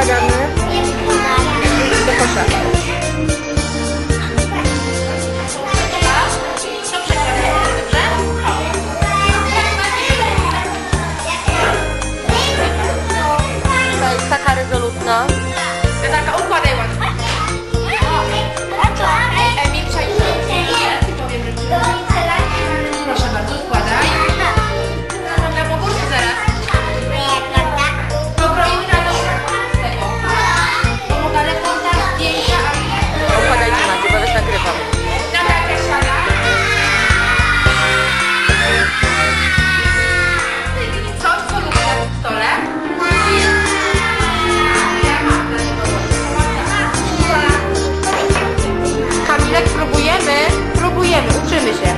zakładamy do kosza. To jest taka rezolutna. To taka układaj pracujemy, uczymy się.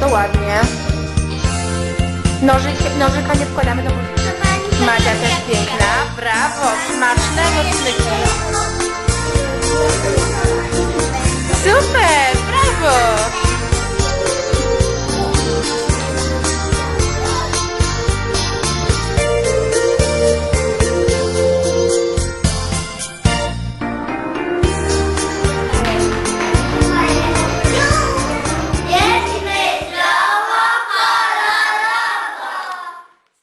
To ładnie. Nożyk, nożyka nie wkładamy no do buzi. Madzia też piękna. Brawo, smacznego smyku.